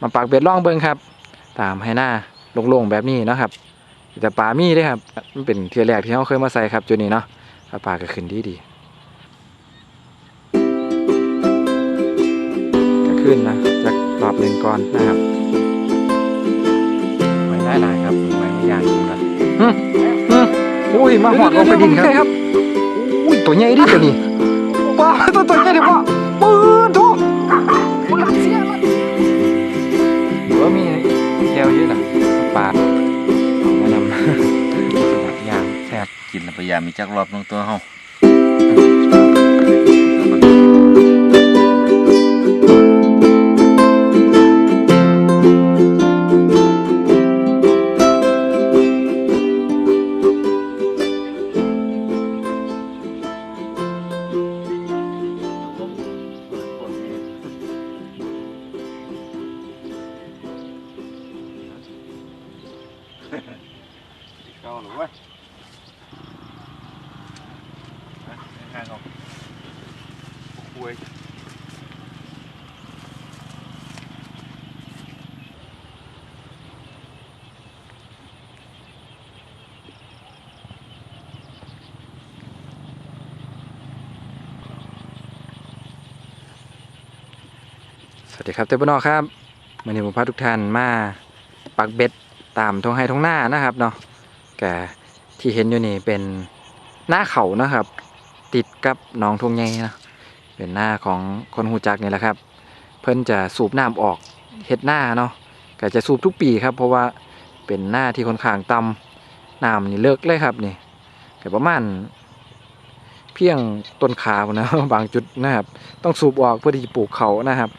มาปักเบ็ดล่องเบิงครับ ตามให้หน้าโล่งๆแบบนี้เนาะครับแต่ปลามีเด้ครับ มันเป็นเทียแรกที่เขาเคยมาใส่ครับจุดนี้เนาะถ้าปลาก็ขึ้นดีดีก็ขึ้นนะจากรอบหนึ่งก่อนนะครับไว้ได้หลายครับไว้ไม่ยากจริงครับอุ้ยมาหอดลงไปดินครับอุ้ยตัวใหญ่ดิตัวนี้ป้าตัวตัวใหญ่ดิป้าปืน ปลาเอามานำอย่างแทบกินแล้วพยายามมีจักรอบลงตัวเฮา วัสดีครับเต้ปนอครับวันนี้ผมพาทุกท่านมาปักเบ็ดตามทงไฮทงหน้านะครับเนาะแกที่เห็นอยู่นี่เป็นหน้าเขานะครับ ติดกับหนองทงใหญ่นะเป็นหน้าของคนหูจักนี่แหละครับ เพิ่นจะสูบน้ำออกเฮ็ดหน้าเนาะแกจะสูบทุกปีครับ เพราะว่าเป็นหน้าที่คนข้างต่ำน้ำนี่เลิกเลยครับนี่แกประมาณเพียงต้นขามนนะบางจุดนะครับ ต้องสูบออกเพื่อที่จะปลูกเขานะครับ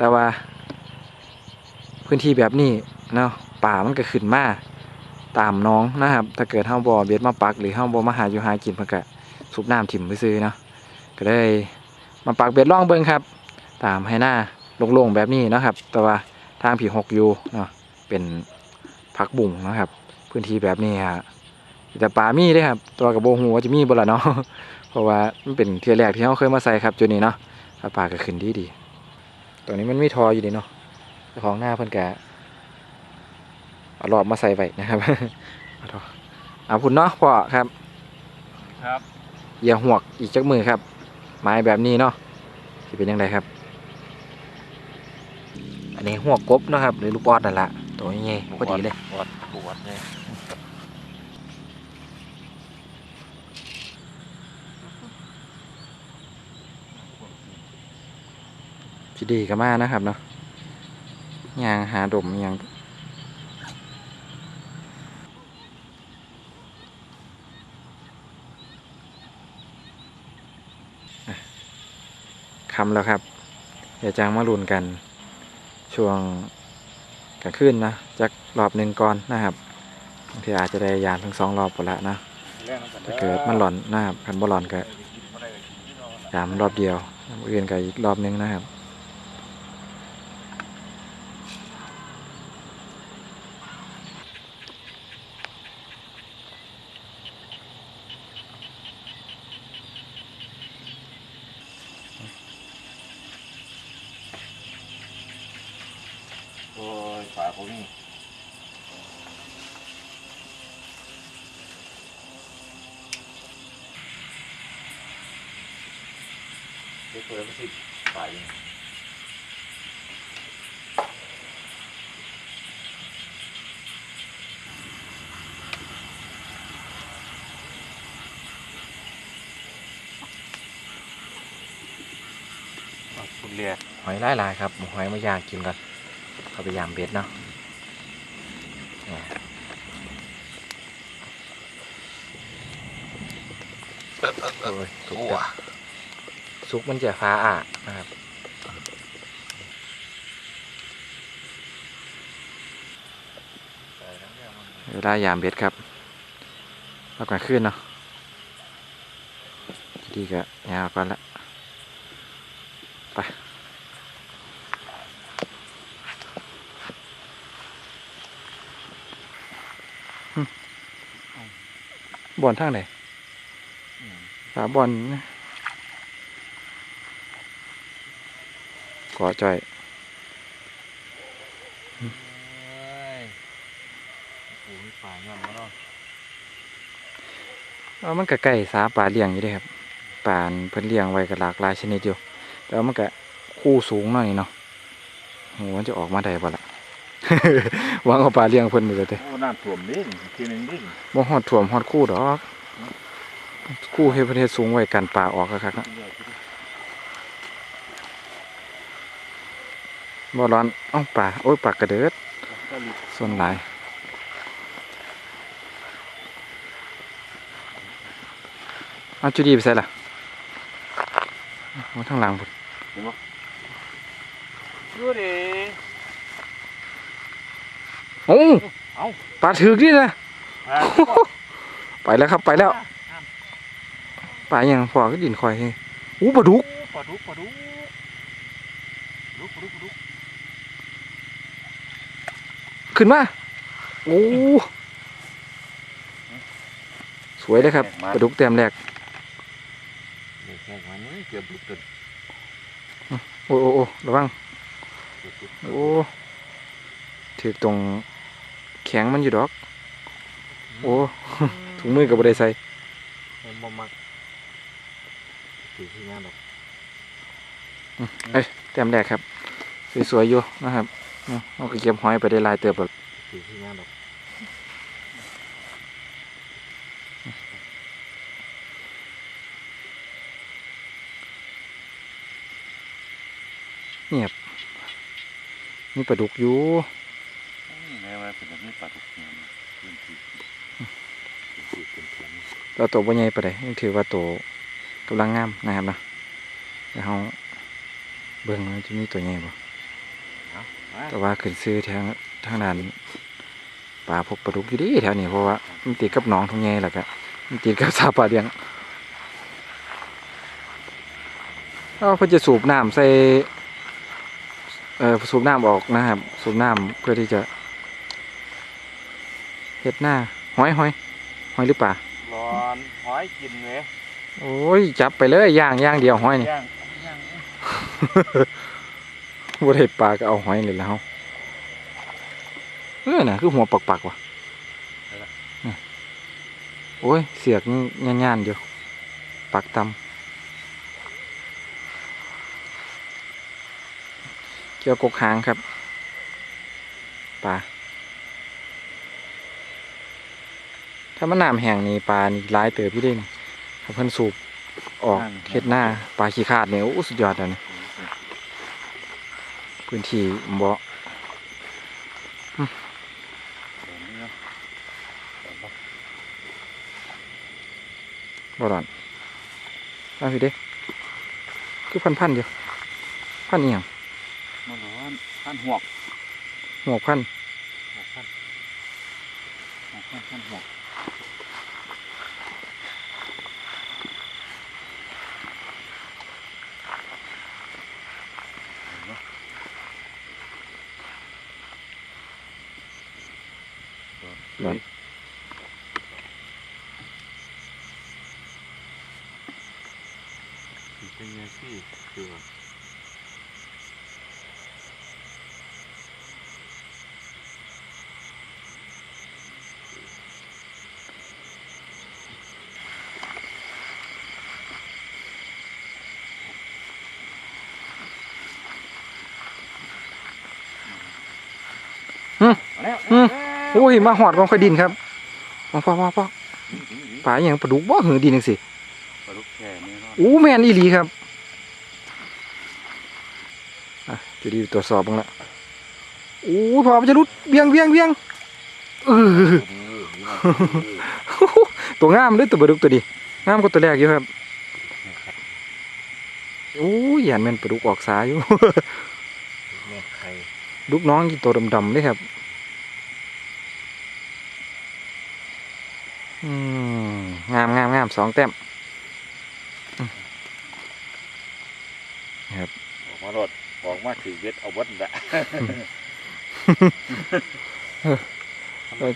แต่ว่า พื้นที่แบบนี้เนาะป่ามันก็ขึ้นมาตามน้องนะครับ ถ้าเกิดห้าบ่อเบ็ดมาปักหรือห้าบ่อมาหาอยู่หากินเพื่อก็สูบน้ำถิ่มไปซื้อเนาะก็ได้มาปักเบ็ดล่องเบิ้งครับ ตามให้หน้าโล่งๆแบบนี้นะครับ แต่ว่าทางผีหกอยู่เนาะเป็นพักบุ่งนะครับ พื้นที่แบบนี้ฮะแต่ป่ามีด้ครับ ตัวกับโบหูว่าจะมีบ่ละเนาะเพราะว่ามันเป็นเทียแรกที่เขาเคยมาใส่ครับจุดนี้เนาะป่าก็ขึ้นดีดี ตรงนี้มันมีทออยู่ดีเนาะเจ้าของหน้าเพิ่นแกเอาหลอบมาใส่ไว้นะครับเอาทอเอาพุ่นเนาะพ่อครับ ครับอย่าหวกอีกจักมือครับ ไม้แบบนี้เนาะจะเป็นยังไงครับ อันนี้หัวกบเนาะครับ หรือลูกบอดนั่นแหละตัวใหญ่ๆพอดีเลยปวดปวดเลย พี่ดีก็มานะครับเนาะยางหาดมยางคำแล้วครับ เดี๋ยวจางมาลุนกัน ช่วงกลางคืนนะจักรอบหนึ่งก่อนนะครับบางทีอาจจะได้ยานทั้งสองรอบหมดละนะถ้าเกิดมันหลอนนะครับคันบ่หลอนก็ยามรอบเดียวอื่นก็อีกรอบนึงนะครับ โอ้ ยฝาผมนี่เด็กเปิดมาสิไปคุณเรียหอยไล่ลายครับหอยมายางกินก่อน เอาไปยามเบ็ดเนาะโอ้ยสุกจะสุกมันจะฟ้าอะนะครับเวลายามเบ็ดครับแล้วก่อนขึ้นเนาะดีก็ยาวก่อนละ บอลทางไหนฝาบอลก่อจ่อยยโอ้ยป่าย้อนมาเนาะเอามันก็ใกล้สาป่าเลี้ยงอยู่เด้ครับป่านเพิ่นเลี้ยงไว้ก็หลากหลายชนิดอยู่ แต่ว่ามันก็คู่สูงหน่อยเนาะโหมันจะออกมาได้บ่ล่ะ หวังเอาป่าเลี้ยงเพิ่นมือเด้โอ้น้ำท่วมดิทีหนึงดิบ่ฮอดถ่วมฮอดคู่ดอกคู่เฮ็ดประเทศสูงไว้กันป่าออกคักๆนะบ่ร้อนเอ้าป่าโอ้ยปากกระเดิดก็รีบส่วนหลายเอาจุดีไปใส่ล่ะเอาทางหลังพุ่นดูดิ โอ้เอ้าปลาถึกนี่นะอ่าไปแล้วครับไปแล้วปลาอย่างพอก็ดินคอยให้อู้ปลาดุกปลาดุกปลาดุกดุกปลาดุกปลาดุกขึ้นมาโอ้สวยเลยครับปลาดุกเต็มแรกเด็กแข่งมันนี่เกือบดุกตึกโอ้โอ้โอ้ระวังโอ้ถือตรง แข็งมันอยู่ดอก โอ้ถุงมือกับบได้ใส่มันบ่มักถือที่งานดอกเอ้ยเต็มแรกครับ สวยๆอยู่นะครับเอาเอาก็เก็บหอยไปได้หลายเติบแล้วถือที่งานดอกมีปลาดุกอยู่นี่แม่ว่าเป็นแบบนี้ปลาดุกเนี่ยมันเป็นที่เป็นที่เป็นเถียงเราตัวบ่ใหญ่ปานใดยังถือว่าตัวกำลังงามนะครับนะเดี๋ยวเราเบิ่งว่าจะมีตัวใหญ่บ่เอามาแต่ว่าขึ้นซื้อทางทางนั้นปลาพวกปลาดุกอยู่ดีแถวนี้เพราะว่ามันติดกับหนองทงใหญ่แล้วก็มันติดกับสาปลาเลี้ยงเอาเพื่อจะสูบน้ำใส่เอ่อสูบน้ำออกนะครับ สูบน้ำเพื่อที่จะ เฮ็ดหน้าหอยหอยหอยหรือเปล่าร้อนหอยกินเลยโอ้ยจับไปเลยย่างย่างเดียวหอยนี่ย่างย่างบ่ได้ปลาก็เอาหอยนี่แหล้วเออน่ะคือหัวปักๆว่ะน่ะโอ้ยเสียกนี่ย่านๆอยู่ปักตำเกี่ยวกกหางครับปลา ถ้ามันน้ำแห้งนี่ปลานี่หลายเติบพี่เด้งถ้าเพิ่นสูบออกเฮ็ดหน้าปลาขี้ขาดเนี่ยโอ้สุดยอดเลยนะพื้นที่บ่บ่ดอนเอาสิเด้คือพันพันๆอยู่พันอีหยังมันร้อนพันหวกหมวกพันหวกพันหวกพันพันหวก ดอน เป็นยังที่คือว่า อืมมาแล้วอืมโอ้ยมาหอดกองค่อยดินครับมาพ่อพ่อพ่อปลาอหย่างปลาดุกบ่หือดินจังสิปลาลูกแค่นี้เนาะอู้แม่นอีหลีครับอะจะดีตรวจสอบบ้างละอู้พอมันจะรุดเบียงเบียงเบียงเออตัวงามเลยตัวปลาดุกตัวดีงามกว่าตัวแรกอยู่ครับโอ้ยยันแม่นปลาดุกออกสายอยู่แม่ไข่ลูกน้องกินตัวดำๆเลยครับ อืม งามงามงามสองแต้มออกมารถออกมาถือเบ็ดเอาวัดละ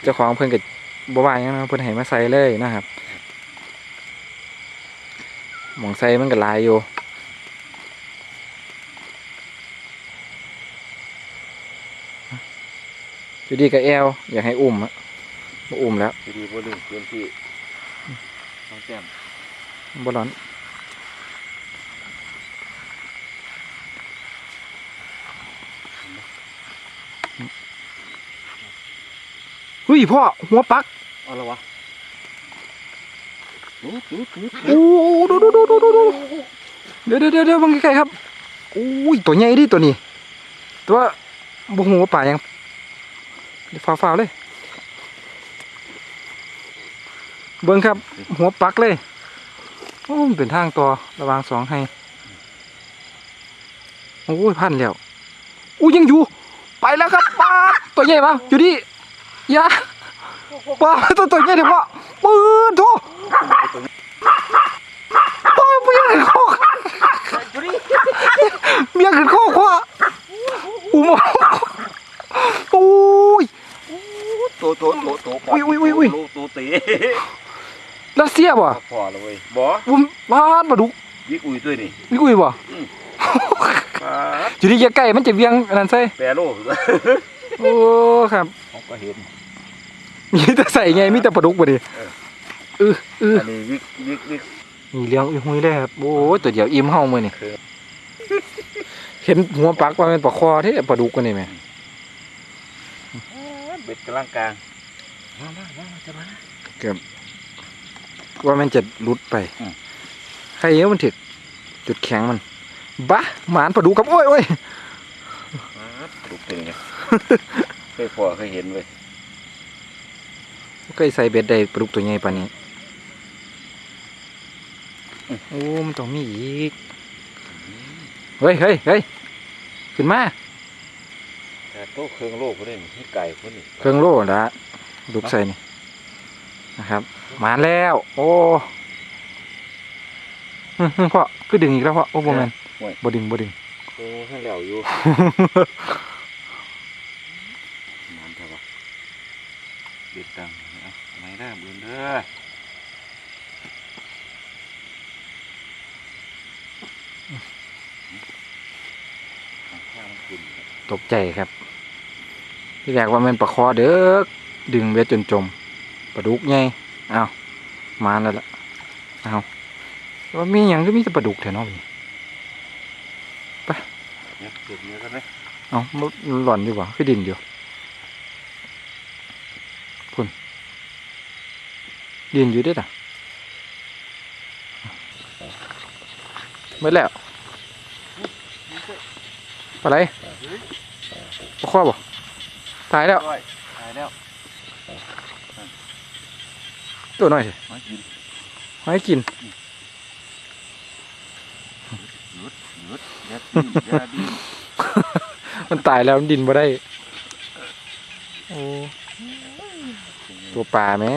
เจ้าของเพิ่นก็บ่ว่าหยังนะเพิ่นให้มาใส่เลยนะครับหมองใส่มันก็หลายอยู่อยู่ดีกับแอลอยากให้อุ้มอะบ่อุ้มแล้วดีๆบ่ลืมเพื่อนที่ต้ องแจ้มบ่ร้อนเฮ้ยพ่อ หัวปักเอาละวะดูดูดูโอ้ดูดูดูดูดูดูเดี๋ยวเดี๋ยวเดี๋ยวเดี๋ยวบังใกล้ๆครับอุ้ยตัวใหญ่ดิตัวนี้ ตัวบุหัวาป่ายังฟ้าวฟ้าวๆเลย เบิ้งครับ หัวปักเลยโอ้มเป็นทางต่อระวางสองให้โอ้ยพันแล้วอู้ยังอยู่ ไปแล้วครับป้าตัวใหญ่ปะอยู่ดิอยาป้าตัวตัวใหญ่เดี๋ยวพ่อปืนโถโอ้ยเมียขึ้นคอเมียขึ้นคอกว่ะอุ้มโอ้ยโตโตโตโตอุ้ยอุ้ยอุ้ยอุ้ยโตเตะ รัสเซียบ่พอแล้วเว้ยบ่อุ้มบ้านมาดุวิกอุ้ยด้วยนี่วิกุยบ่ปาดอยู่ที่ใกล้ๆมันจะเวียงอันนั้นใส่แปรโลโอ้ครับเขาก็เห็นมีแต่ใส่ไงมีแต่ปลาดุกบ่ดิเออเอออันนี้วิกวิกวิกมีเลี้ยงอุ้ยหุยเลยครับโอ้ยตัวเดียวอิ่มเฮามื้อนี่คือเห็นหัวปักว่ามันปลาคอเท่ปลาดุกกันนี่แหมเบ็ดกำลังกลางมามามาจะมา ว่ามันจะหลุดไปอืม ใครเยอะมันถึก จุดแข็งมันบ้าหมานปลาดุกครับโอ้ยโอ้ยถูกเป็นไงเคยพอเคยเห็นเว้ยเคยใส่เบ็ดได้ปลาดุกตัวใหญ่ปานนี้โอ้มันต้องมีอีกเฮ้ยเฮ้ยเฮ้ยขึ้นมาแต่โตเครื่องโลกคนนี้นี่ไก่คนนี้เครื่องโล่ละดุกใส่นี่ นะครับมาแล้ว โอ้ฮึ่มๆพ่อคือดึงอีกแล้วพ่อโอ้บ่แม่นบ่ดึงบ่ดึงโอ้ให้แล้วอยู่มันเถอะวะเบ็ดตังเอาไม่ได้เบื่อเด้อข้างมันขึ้นตกใจครับที่แรกว่ามันปลาคอเด้อดึงเบ็ดจนจม ปลาดุกไงเอามาแล้วล่ะเอาว่ามีอย่างก็มีแต่ปลาดุกแถวเนอกนี่เนี่ยเก็บเนื้อกันไหมเอามันหล่อนอยู่บ่คือดินอยู่พุ่นดินอยู่เด้วยอะเมื่อแล้วปลาไหลปลาคอบ่ตายแล้วด้วยตายแล้ว ตัวน้อยสิมากินให้กินหยุดหยุดอย่าดิ้นอย่าดิ้นมันตายแล้วมันดินบ่ได้โอ้ตัวป่าแหม่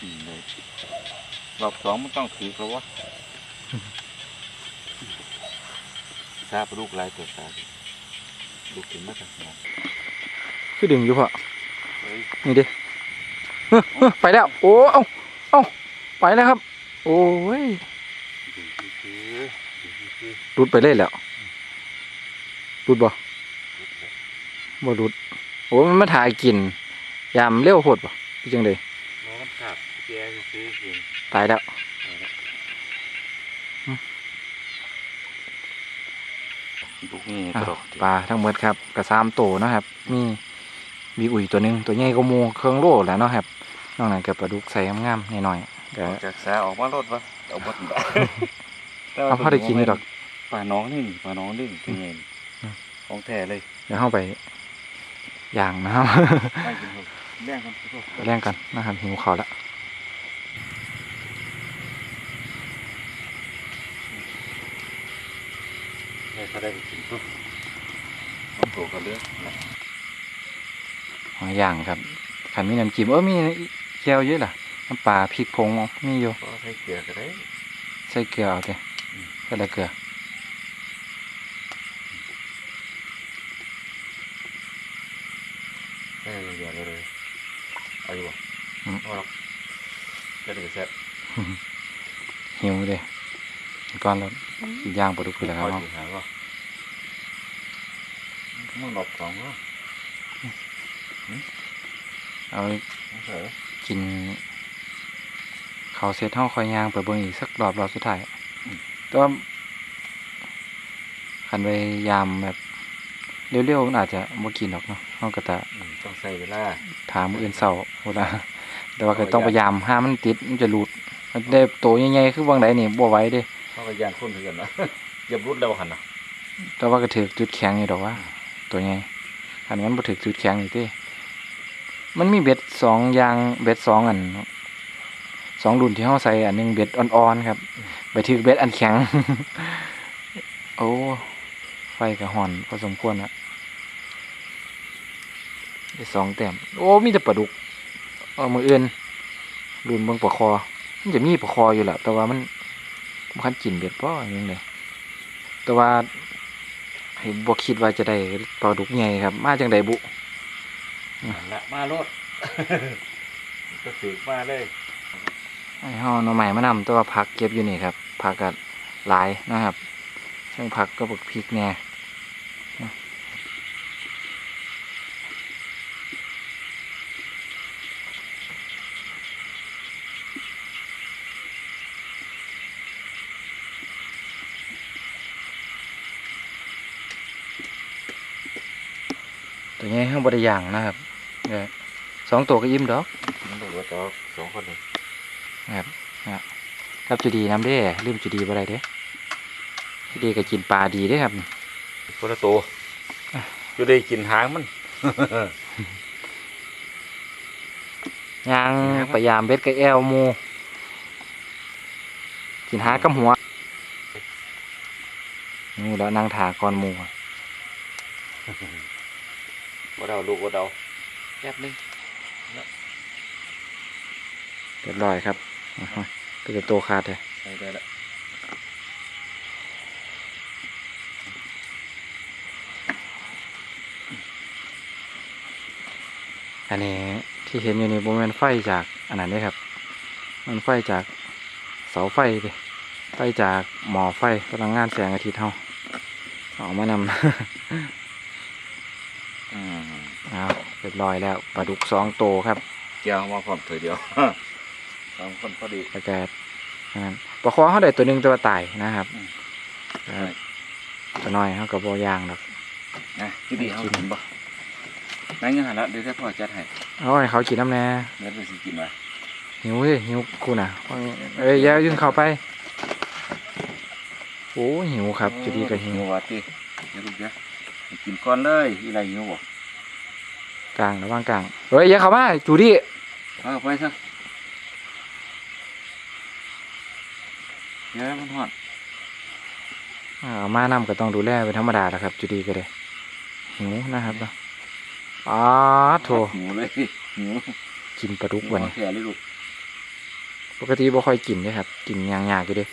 กินเลยรอบสองมันต้องถือเขาวะทราบลูกลายตัวตาดิลูกถึงมาจากไหนคือดึงอยู่พอเฮ้ย นี่ดิเฮ้อเฮ้อไปแล้ว โอ้เอ้าเอ้าไปแล้วครับ โอ้ยดูซื้อดูซื้อหลุดไปเลยแล้วหลุดบ่บ่หลุดโอ้มันมาถ่ายกิน ยามเร็วโหดบ่พี่จังเลยน้องมันขาดแกซื้อเองตายแล้วลูกนี่อะกระดกปลาทั้งหมดครับกระซามโตเนาะครับมี มีอุ่ยตัวหนึงตัวใหญ่ก็มูเครื่องโลแหล้วเนาะครับนอกนั้นก็ปลาดุกใส่งามๆหน่อยๆก็จากสาออกมารถวะเอาบดได้เอาพอได้กินอยู่ดอกปลาน้องนี่นี่ปลาน้องนี่เป็นไงอืมของแท้เลยเดี๋ยวเข้าไปย่างนะครับไม่กินครับแรงครับทุกคนแรงกันนะครับหิวข้าวแล้วให้เขาได้กินทุกต้องโผล่กันเรื่อง นะหอยย่างครับขันมีน้ำจิ้มเออมีเกี๊ยวเยอะล่ะน้ำปลาพริกผงมีอยู่ก็ให้เกลือก็ได้ใส่เกลือเอาเถอะใส่ละเกลือให้เกลือเลยเอาอยู่บ่เอาหรอกจะได้แซ่บหิวเลยก่อนแล้วสิย่างปลาดุกไปแล้วคเอารับอยู่หาว่ามึงหลบสองเหรอ เอาไม่ใช่เหรอกินเขาวเสร็จห้องคอยยางไปเบิ่งอีกสักรอบรอบสุดท้ายแต่ว่าคันไปยามแบบเร็วๆมันอาจจะบ่กินหรอกเนาะเฮาก็จะอืมต้องใส่เวลาถามมื้ออื่นเช้าพุ่นล่ะแต่ว่าก็ต้องพยายามห้ามมันติดมันจะหลุดมันได้โตใหญ่ๆคือบางใดนี่บ่ไหวเด้เขาก็ยานคนเถื่อนนะเหยียบรุดแล้วหันนะแต่ว่าก็ถือจุดแข็งอยู่ดอกว่า ตัวใหญ่คันมันบ่ถือจุดแข็งนี่ติ มันมีเบ็ดสองอย่างเบ็ดสองอันสองรุ่นที่เฮาใส่อันหนึงเบ็ดอ่อนๆครับไปถือเบ็ดอันแข็ง โอ้ไฟก็ห่อนพอสมควรอะได้สองแต้มโอ้มีแต่ปลาดุกเอามือเอื่นรุ่นเบิ่งปลาคอ มันจะมีปลาคออยู่แหละแต่ว่ามันมันคันกินเบ็ดเพราะยังไงแต่ว่าบวกคิดว่าจะได้ปลาดุกใหญ่ครับ มาจังไดบุ ละมาโลดก็สืบมาเลยไอ้ห่อหน่อใหม่มานำต่ว่าผักเก็บอยู่นี่ครับผักก็หลายนะครับซึ่งผักก็บักพริกแหน่ตัวนี้ข้างบไดย่างนะครับ เออสองตัวก็อิ่มดอกมันบอกว่าต่อสองคนเลยครับครับจุดีน้ำเด้ลืมจุดีบ่ได้เด้จุดีก็กินปลาดีเด้ครับคนละตัวจะได้กินหางมันยางพยายามเบ็ดกับแอลหมูกินหากำหัวนี่แล้วนางถาก่อนหมูว่าเราลูกว่าเรา แป๊บนึงเรียบร้อยครับอ่าฮะก็จะโตขาดเลยใส่ได้ละอันนี้ที่เห็นอยู่นี่บริเวณไฟจากอันนั้นเด้ครับ มันไฟจากเสาไฟเดิไฟจากหมอไฟพลังงานแสงอาทิตย์เฮาเอามานำอืมเอา เรียบร้อยแล้วปลาดุกสองโตวครับเกี่ยวมาพร้อมเถอเดียวสองคนพอดีแล้วก็อันนั้นปลาคอเขาได้ตัวหนึ่งตัวตายนะครับอืมครับตัวน้อยเขากับบอยางดอกนะที่ดีเขากินบ่นั่งอยังหันละเดี๋ยวถ้าพ่อจัดให้เอาให้เขากินน้ำแน่เนื้อเป็นสิกินวะหิวเลยหิวกูน่ะเอ้ยอย่ายื่นเข้าไปโอ้หิวครับจุดีก็หิววะติเดี๋ยวลูกเดี๋ยวให้กินก่อนเลยอีไรหิวบ่ กลางระหว่างกลางเฮ้ยอย่าเข้ามาจูดี้เอาไปซะเดี๋ยวมันหอดเอามานำก็ต้องดูแลเป็นธรรมดาแหละครับจุดีก็ได้หิวนะครับเนาะอ๋อโถหิวเลยหิวกินปลาดุกวันนี้แค่เลยลูกปกติบ่ค่อยกินเด้ครับ กินยางๆอยู่เด้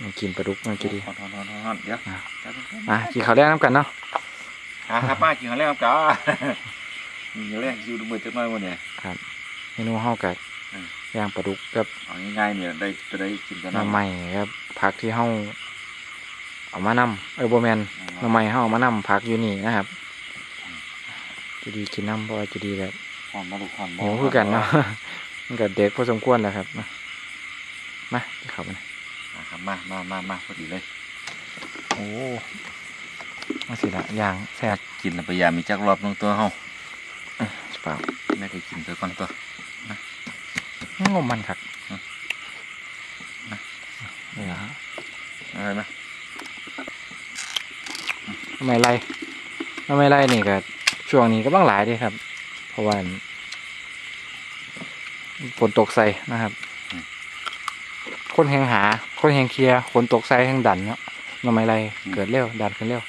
มันกินปลาดุกมันจุดีหอดหอดหอดหอดเดี๋ยวอะจัดไปอะกินข้าวแรกน้ำกันเนาะ หาครับป้ากินข้าวแรกครับจ้าเดี๋ยวแรกอยู่ดูมือจักหน่อยวันเนี่ยเมนูเฮากับอืมย่างปลาดุกกับเอาง่ายๆเนี่ยได้จะได้กินกันหน้ำใหม่ครับผักที่เฮาเอามานำเออโบแมนหน้ำใหม่เฮาเอามานำผักอยู่นี่นะครับจะดีกินน้ำเพราะว่าจะดีแบบหอมมาลูกหอมหิวคือกันเนาะมันก็เด็กพอสมควรแหล้วครับมามาที่เขาไปนะมาครับมามามามาพอดีเลย โอ้ มาสิละย่างแซ่บกินแล้วพยายามมีจักรอบนึงตัวเฮาเปล่าไม่ได้กินตัวก่อนตัวงมมันครับอืมนี่เหรอฮะอะไรไหมทำไมไล่ทำไมไล่นี่ก็ช่วงนี้ก็บ้างหลายเดีครับ เพราะว่าฝนตกใส่นะครับ คนแหงหา คนแหงเคลียร์ฝนตกใส่แหงดันเนาะทำไมไล่เกิดเร็วดันขึ้นเร็ว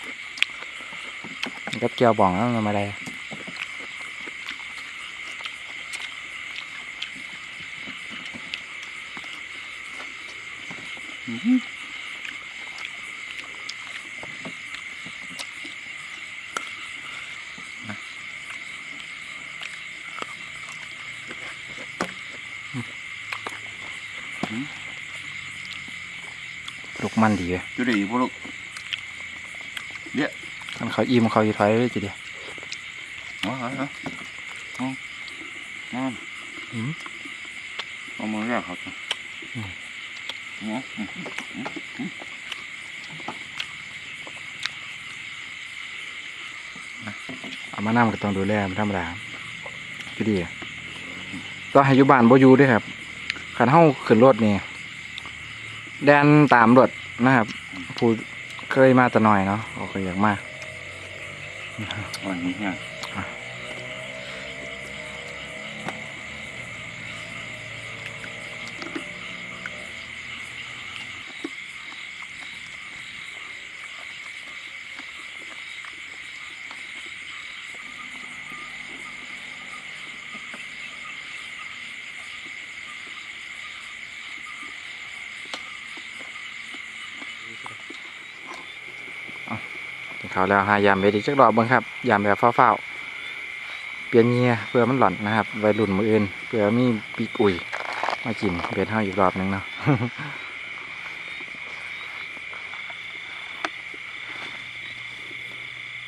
มันกับเกี่ยวบ่องแล้วทำไมไล่ลูกมันดีเว้ยอยู่ดีพวกลูกเดี๋ยวมันเขาอิ่มเขาอีถอยเลยทีเดียวเอาเอาเอาเอาเอาอืมเอามือแรกครับอืมเอาอืมเอามานํก็ต้องดูแลมันธรรมดาพี่ดีก็ให้อยู่บ้านบ่อยู่ด้วยครับขันเฮาขึ้นรถนี่แดนตามรถนะครับผู้เคยมาแต่น้อยเนาะเขาก็อยากมาวั นนี้เนี่ ยกินข้าแล้วหายามไปดีจักรอบเบิ่งครับยามแบบเฝ้าๆเปลี่ยนเงียเพื่อมันหล่อนนะครับไว้รุ่นมืออื่นเพื่อมีปีกอุ่ยมากินเบ็ดเฮาอีกรอบหนึงเนาะ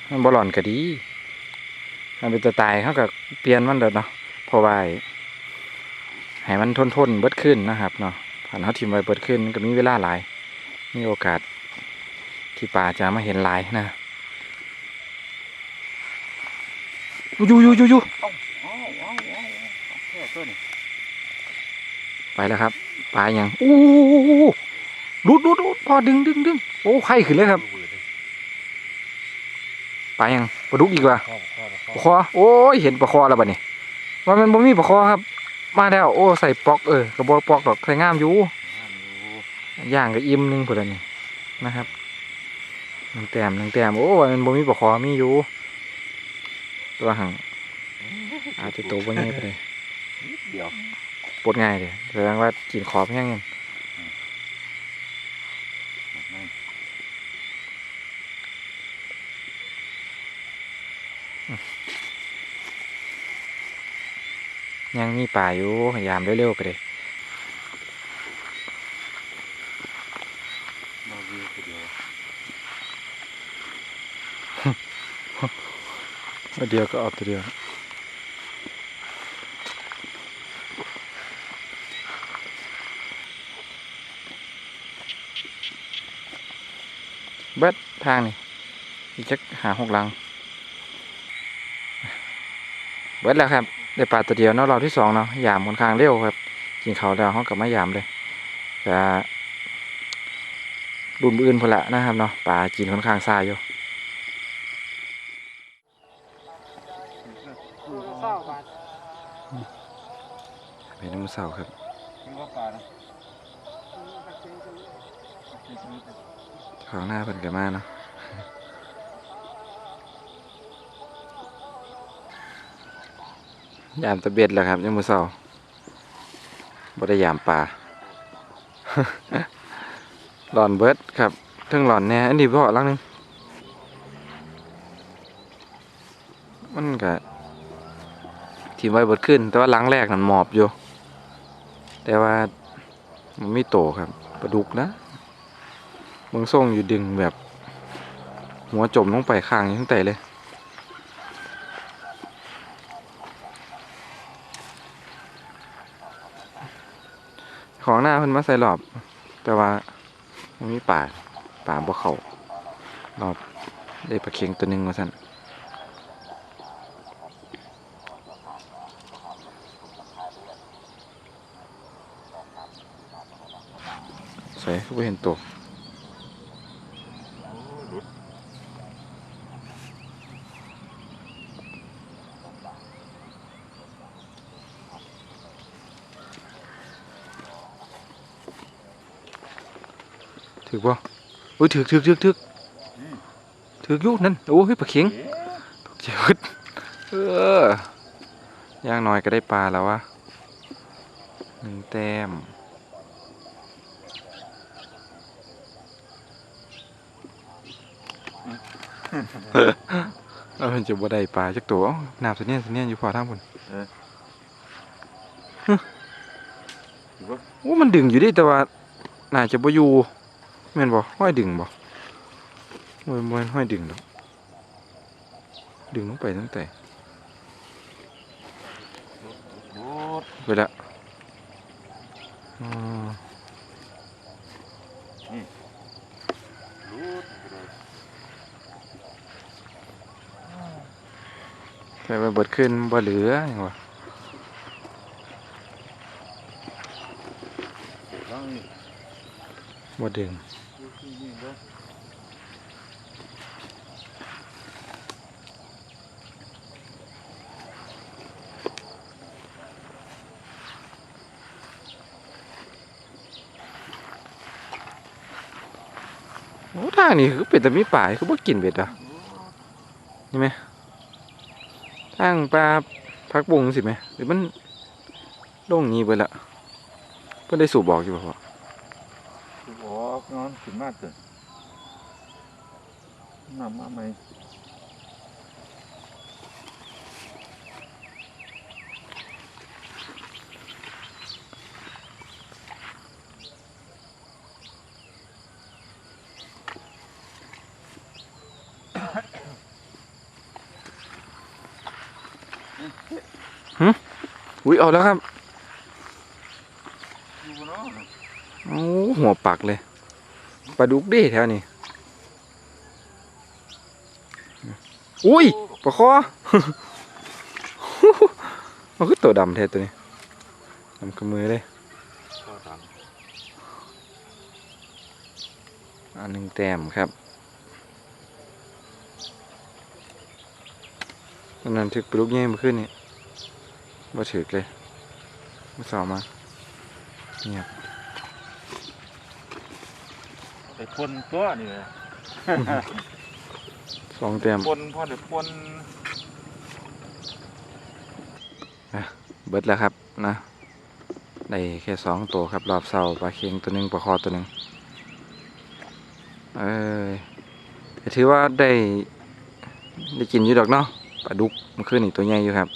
มันบ่หล่อนก็ดี มันเป็นตัวตายเขาก็เปลี่ยนมันเด้อเนาะพราะว่าให้มันทนทนๆเบิดขึ้นนะครับเนาะผ่านเขาทิมไว้เบิดขึ้นมันก็มีเวลาหลาย มีโอกาสที่ป่าจะมาเห็นหลายนะ อยู่อยู่อยู่อยู่ไปแล้วครับปลาอย่างอู้ดูดดูดดูดพอดึงดึงดึงโอ้ไข่ขึ้นเลยครับปลาย่างปลาดุกอีกว่าปลาคอโอ้ยเห็นปลาคอแล้วบัดนี้ว่ามันบ่มีปลาคอครับ มาแล้วโอ้ใส่ปอกเออกระบอกปอกดอกใส่งามอยู่ย่างก็อิ่มหนึงพุ่นละนี่นะครับหนึ่งแต้มหนึ่งแต้มโอ้ยมันบ่มีปลาคอมีอยู่ ตัวหังอาจจะโตบ่ใหญ่ไปเลยเดี๋ยวปวดง่ายเลยแสดงว่ากินขอบแห้งเงินยังมีป่าอยู่พยายามเร็วๆไปเลย มาวิวเดียว ตัว เดียวก็ออกตัวเดียวเบิดทางนี่อีกจักหาหกลัง เบิดแล้วครับ ได้ปลาตัวเดียวเนาะรอบที่สองเนาะยามค่อนข้างเร็วครับ กินเขาแล้วห้องกับไมายามเลยจะรุ่นอื่นพนละนะครับเนาะปลากินค่อนข้างซาอยู่ เป็นน้ำเสาครับคิดว่าปลานะข้างหน้าเพิ่นก็มาเนาะยามตะเบ็ดแหล้วครับยังมือเสาบ่ได้ยามปลาหลอนเบิดครับเทึงหลอนแหน่อันนี้บ่ลังหนึงมันก็ทีมไว้เบิดขึ้น แต่ว่าหลังแรกนั่นหมอบอยู่ แต่ว่ามันไม่โตครับปลาดุกนะเมืองส่งอยู่ดึงแบบ หัวจมลงไปข้างตั้งแต่เลย ของหน้าเพิ่นมาใส่หลอบ แต่ว่ามันมีป่าป่าบ่เขารอบได้ปลาเค็งตัวหนึ่งว่าซั่น ใส่ก็บ่เห็นตัวถือบ่อุ้ยถือถือถือถือถือยู่นั่นโอ้ยปลาเค็งตกใจหมดเออย่างน้อยก็ได้ปลาแล้ววะหนึ่งแต้ม เออจะบ่ได้ปลาจักตัวเอ้าน้ำเสนียนเสนียนอยู่พอทางพุ่นโอ้มันดึงอยู่ดิแต่ว่าน่าจะบ่อยู่แม่นบ่ห้อยดึงบ่บ่บ่แม่นห้อยดึงดอกดึงลงไปตั้งแต่ไปละอ๋อ รูดไปเลย แต่ว่าเบิดขึ้นบ่เหลือหยังวะร่างนี่บ่ดึงโอ้ทางนี้คือเป็ดแต่มีป่าคือบ่กินเบ็ดอะนี่ไหม ทางปลาพักบุงสิไหมหรือมันโล่งงี้ไปละเพื่อได้สูบบอกอยู่บ่พ่อสูบบอกนอนขึ้นมากเกินนำมาไหม อุ้ยเอาแล้วครับดูเนาะโอ้หัวปักเลยปลาดุกด้แถวนี้อุ้ยปลาคอมันคือตัวดำแท้ตัวนี้ดำกับมือเลยอันหนึ่งแต้มครับนนั้นถึกปลุกแย่มาขึ้นเนี่ว่าถึกเลยมาสอบมาเงียบไอ้พ่นตัวนี่แหละสองแต้มพ่นพ่อเดี๋ยวพ่นเบิดแล้วครับนะได้แค่สองตัวครับรอบเสาปลาเค็งตัวหนึ่งปลาคอตัวหนึ่งเออแต่ถือว่าได้ได้กินอยู่ดอกเนาะปลาดุกมันขึ้นอีกตัวใหญ่อยู่ครับ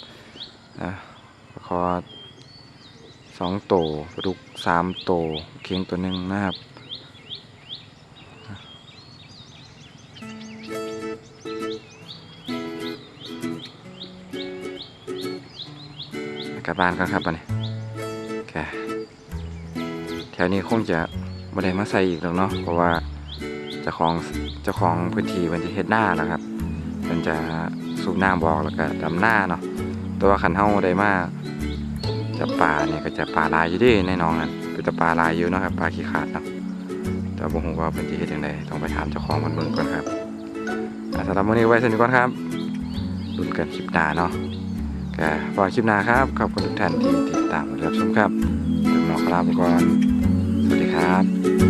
อะปลา คอสองตัวปลาดุกสามตัวเค็งตัวหนึ่งนะครับกลับบ้านกันครับวันนี้แกแถวนี้คงจะไม่ได้มาใส่อีกแล้วเนาะเพราะว่าเจ้าของเจ้าของพื้นที่มันจะเฮ็ดหน้าแล้วครับ มันจะสูบน้ำบอกแล้วก็ดำหน้าเนาะแต่ว่าขันเฮาได้มา จะปลาเนี่ยก็จะปลาลายอยู่ดิในน้องนั่นเป็นแต่ปลาลายอยู่เนาะครับปลาขี้ขาดเนาะแต่ผมหูว่าเป็นที่เห็ดยังไงต้องไปถามเจ้าของมันเบิ่งก่อนครับสำหรับวันนี้ไว้สนิทก่อนครับลุ้นกันคลิปหน้าเนาะก็พอคลิปหน้าครับขอบคุณทุกท่านที่ติดตามรับชมครับผมน้อครับไปก่อนสวัสดีครับ